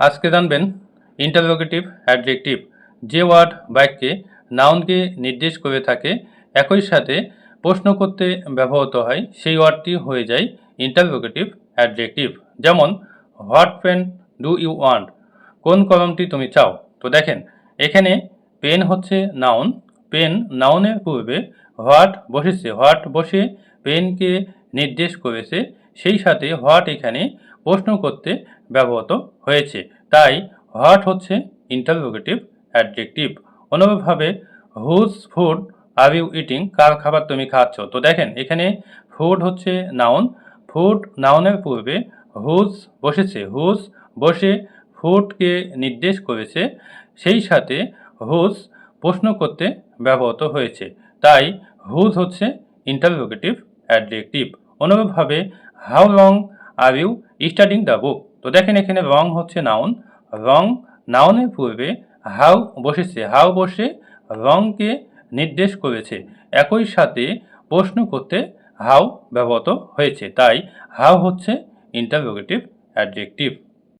আজকে জানবেন interrogative adjective যে ওয়ার্ড বাক্যে নাউনকে নির্দেশ করে থাকে, একই সাথে প্রশ্ন করতে ব্যবহৃত হয়, সেই ওয়ার্ডটি হয়ে যায় ইন্টারোগেটিভ অ্যাডজেক্টিভ যেমন what pen do you want কোন কলমটি তুমি চাও? তো দেখেন, এখানে পেন হচ্ছে নাউন পেন নাউনের পূর্বে হোয়াট বসেছে। হোয়াট বসে পেনকে নির্দেশ করেছে সেই সাথে হোয়াট এখানে প্রশ্ন করতে ব্যবহৃত হয়েছে। তাই হোয়াট হচ্ছে ইন্টারোগেটিভ অ্যাডজেক্টিভ অনুরূপভাবে whose food are you eating কার খাবার তুমি খাচ্ছ? তো দেখেন, এখানে ফুড হচ্ছে নাউন ফুড নাউনের পূর্বে হুজ বসেছে। হুজ বসে ফুডকে নির্দেশ করেছে। সেই সাথে হুজ প্রশ্ন করতে ব্যবহৃত হয়েছে। তাই হুজ হচ্ছে ইন্টারভোগেটিভ অ্যাডজেক্টিভ অনুরূপভাবে how long are you studying the book তো দেখেন এখানে রং হচ্ছে নাউন রং নাউনের পূর্বে হাউ বসেছে। হাউ বসে রংকে নির্দেশ করেছে। একই সাথে প্রশ্ন করতে হাউ ব্যবহৃত হয়েছে। তাই হাউ হচ্ছে ইন্টারোগেটিভ অ্যাডজেক্টিভ